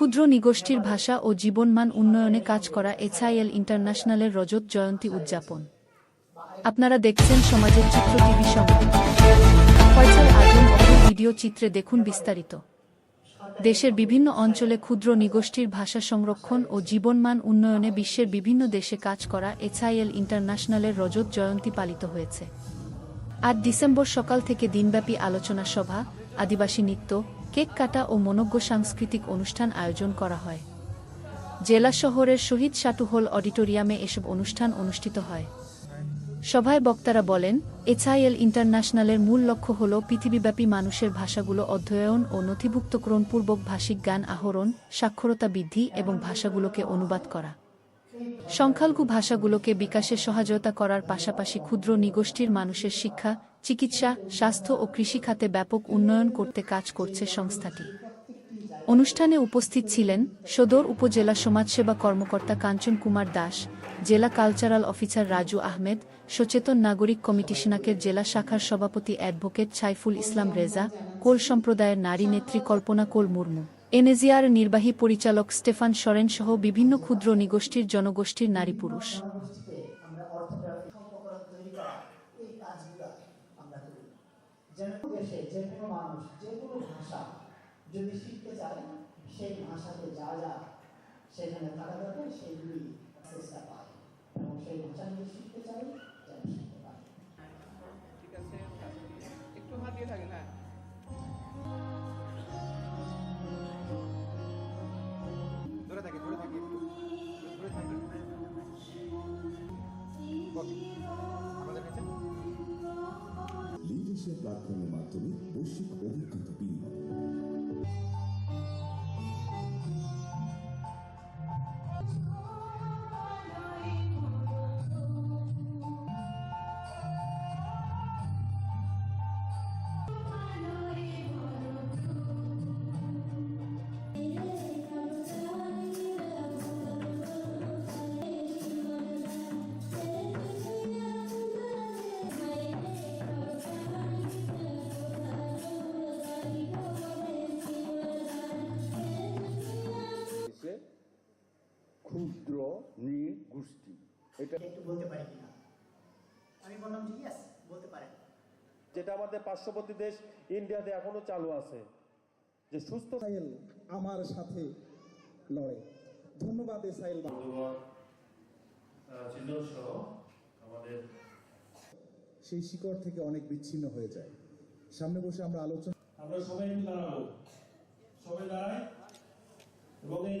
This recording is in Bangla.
ক্ষুদ্র নিগোষ্ঠীর ভাষা ও জীবনমান উন্নয়নে কাজ করা এছআইএল ইন্টারন্যাশনালের রজত জয়ন্তী উদযাপন। আপনারা দেখছেন সমাজের চিত্র টিভি ভিডিও চিত্রে দেখুন বিস্তারিত। দেশের বিভিন্ন অঞ্চলে ক্ষুদ্র নিগোষ্ঠীর ভাষা সংরক্ষণ ও জীবনমান উন্নয়নে বিশ্বের বিভিন্ন দেশে কাজ করা এছআইএল ইন্টারন্যাশনালের রজত জয়ন্তী পালিত হয়েছে। আট ডিসেম্বর সকাল থেকে দিনব্যাপী আলোচনা সভা, আদিবাসী নৃত্য কেক কাটা ও মনজ্ঞ সাংস্কৃতিক অনুষ্ঠান আয়োজন করা হয়। জেলা শহরের শহীদ সাটু হল অডিটোরিয়ামে এসব অনুষ্ঠান অনুষ্ঠিত হয়। সভায় বক্তারা বলেন এছআইএল ইন্টারন্যাশনালের মূল লক্ষ্য হল পৃথিবীব্যাপী মানুষের ভাষাগুলো অধ্যয়ন ও নথিভুক্তকরণপূর্বক ভাষিক জ্ঞান আহরণ, সাক্ষরতা বৃদ্ধি এবং ভাষাগুলোকে অনুবাদ করা। সংখ্যালঘু ভাষাগুলোকে বিকাশে সহায়তা করার পাশাপাশি ক্ষুদ্র নিগোষ্ঠীর মানুষের শিক্ষা, চিকিৎসা, স্বাস্থ্য ও কৃষিখাতে ব্যাপক উন্নয়ন করতে কাজ করছে সংস্থাটি। অনুষ্ঠানে উপস্থিত ছিলেন সদর উপজেলা সমাজসেবা কর্মকর্তা কাঞ্চন কুমার দাস, জেলা কালচারাল অফিসার রাজু আহমেদ, সচেতন নাগরিক কমিটি সিনাকের জেলা শাখার সভাপতি অ্যাডভোকেট ছাইফুল ইসলাম রেজা, কোল সম্প্রদায়ের নারী নেত্রী কল্পনা কোল মুর্মু। এনএজিআর নির্বাহী পরিচালক স্টেফান সরেন সহ বিভিন্ন ক্ষুদ্র নিগোষ্ঠীর জনগোষ্ঠীর নারী পুরুষ। সেখানে চেষ্টা পায় এবং সেই শিখতে platform nummer নৃগোষ্ঠী এটা একটু বলতে পারি কিনা? আমি বললাম যে ইয়েস বলতে পারেন। যেটা আমাদের পার্শ্ববর্তী দেশ ইন্ডিয়াতে এখনও চালু আছে। যে সুস্থ সাইল আমার সাথে লড়ে। ধন্যবাদ সাইল আমাদের সেই শিকড় থেকে অনেক বিচ্ছিন্ন হয়ে যায়। সামনে বসে আমরা আলোচনা আমরা সবাই দাঁড়াবো। সবাই দাঁড়ায়। এবং এই